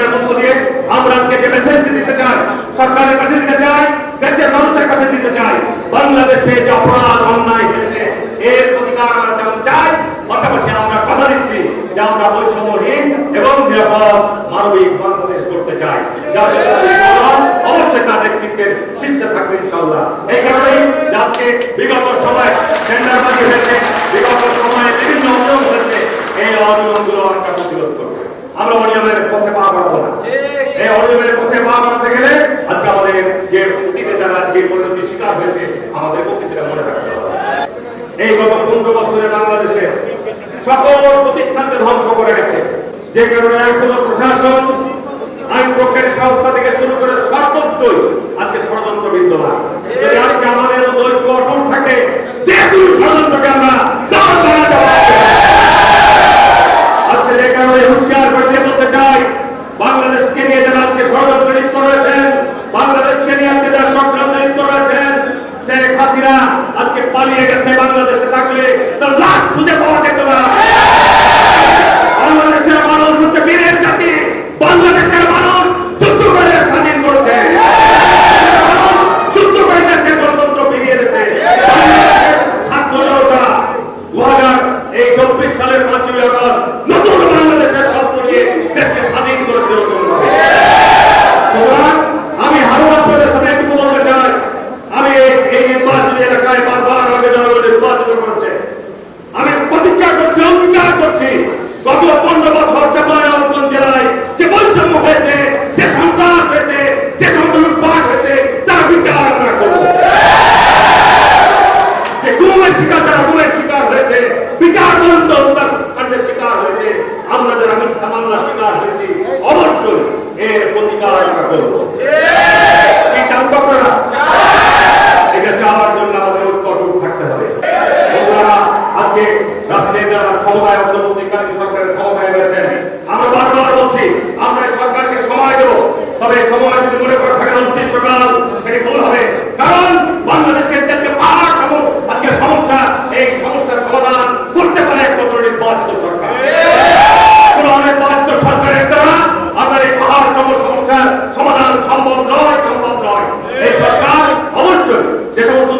সম্মেলনের মধ্য দিয়ে আমরা আজকে যে মেসেজ দিতে চাই, সরকারের কাছে দিতে চাই, দেশের মানুষের কাছে দিতে চাই, বাংলাদেশে যে অপরাধ, অন্যায় হয়েছে, এর প্রতিকার আমরা যেমন চাই, পাশাপাশি আমরা কথা দিচ্ছি যে আমরা বৈষম্যহীন এবং নিরাপদ মানবিক বাংলাদেশ করতে চাই। অবশ্যই তার নেতৃত্বের শীর্ষে থাকবে ইনশাল্লাহ এই কারণেই আজকে বিগত সময় টেন্ডারবাজি হয়েছে বিগত সময়ে বিভিন্ন অনিয়ম হয়েছে এই অনিয়মগুলো আমরা প্রতিরোধ করব আমরা অনিয়মের পথে পা বাড়াবো না। এই অনিয়মের পথে পা বাড়াতে গেলে আজকে আমাদের যে অতীতে যারা যে পরিণতির শিকার হয়েছে আমাদের প্রকৃতিটা মনে রাখতে হবে। এই গত পনেরো বছরে বাংলাদেশে সকল প্রতিষ্ঠানকে ধ্বংস করে গেছে। যে কারণে এখনও প্রশাসন আইন প্রজ্ঞানী সংস্থা থেকে শুরু করে সর্বোচ্চই আজকে ষড়যন্ত্র বিদ্যমান যদি আজকে আমাদের দৈর্ঘ্য অটুট থাকে যে কোনো ষড়যন্ত্রকে আমরা দাঁড় করা যাবে আজকে যে কারণে হুঁশিয়ার করে দিয়ে বলতে চাই বাংলাদেশকে নিয়ে যারা আজকে ষড়যন্ত্রে লিপ্ত রয়েছেন বাংলাদেশকে নিয়ে আজকে যারা চক্রান্তে লিপ্ত রয়েছেন শেখ হাসিনা আজকে পালিয়ে গেছে বাংলাদেশে থাকলে তার লাশ খুঁজে পাওয়া যেত না। বাংলাদেশের মানুষ হচ্ছে বীরের জাতি, বাংলাদেশের মানুষ যুদ্ধ করে স্বাধীন করেছে। যুদ্ধ করে দেশের গণতন্ত্র ফিরিয়ে এনেছে। ছাত্র জনতা দু হাজার এই চব্বিশ সালের পাঁচই আগস্ট নতুন বাংলাদেশের স্বপ্ন নিয়ে দেশকে স্বাধীন করেছে নতুনভাবে। সুতরাং আমি হারুন আপনাদের সামনে একটু বলতে চাই আমি এই- এই নির্বাচনী এলাকায় বারবার আমাকে জনগণ নির্বাচিত করেছে আমি প্রতিজ্ঞা করছি অঙ্গীকার করছি গত পনেরো বছর চাপাইনবাবগঞ্জ জেলায় যে বৈষম্য হয়েছে যে সন্ত্রাস হয়েছে যে সমস্ত লুটপাট হয়েছে তার বিচার আমরা করব যে গুমের শিকার যারা গুমের শিকার হয়েছে বিচার পর্যন্ত হত্যাকাণ্ডের শিকার হয়েছে আমরা যারা মিথ্যা মামলার শিকার হয়েছি অবশ্যই এর প্রতিকার আমরা করব কি চান আপনারা? এটা চাওয়ার জন্য আমাদের ঐক্য থাকতে হবে। আজকে যারা ক্ষমতায় অন্তর্বর্তীকালীন সরকারের ক্ষমতায় রয়েছেন আমরা বারবার বলছি আমরা এই সরকারকে সময় দেব তবে এই সময় যদি মনে করে থাকেন অনির্দিষ্টকাল সেটি ভুল হবে কারণ বাংলাদেশের যে আজকে পাহাড় সম আজকে সমস্যা এই সমস্যার সমাধান করতে পারে একমাত্র নির্বাচিত সরকার কোন অনির্বাচিত সরকারের দ্বারা আপনার এই পাহাড় সম সমস্যার সমাধান সম্ভব নয় সম্ভব নয় এই সরকার অবশ্যই যে সমস্ত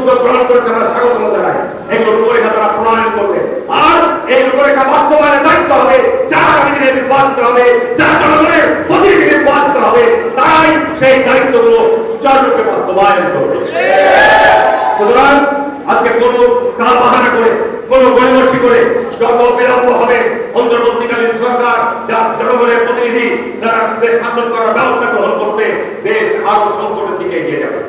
গ্রহণ আমরা স্বাগত জানাই। এগুলো রূপরেখা তারা প্রণয়ন করবে। আর এই রূপরেখা বাস্তবায়নের দায়িত্ব হবে, যারা আগামী নির্বাচিত হবে, যারা জনগণের প্রতিনিধি নির্বাচিত হবে তাই সেই দায়িত্বগুলো সুচারুরূপে বাস্তবায়ন করবে। সুতরাং আজকে কোন কাল বাহানা করে, কোন গড়িমসি করে যত বিলম্ব হবে, অন্তর্বর্তীকালীন সরকার, যা জনগণের প্রতিনিধি যারা দেশ শাসন করার ব্যবস্থা গ্রহণ করতে দেশ আরও সংকটের দিকে এগিয়ে যাবে।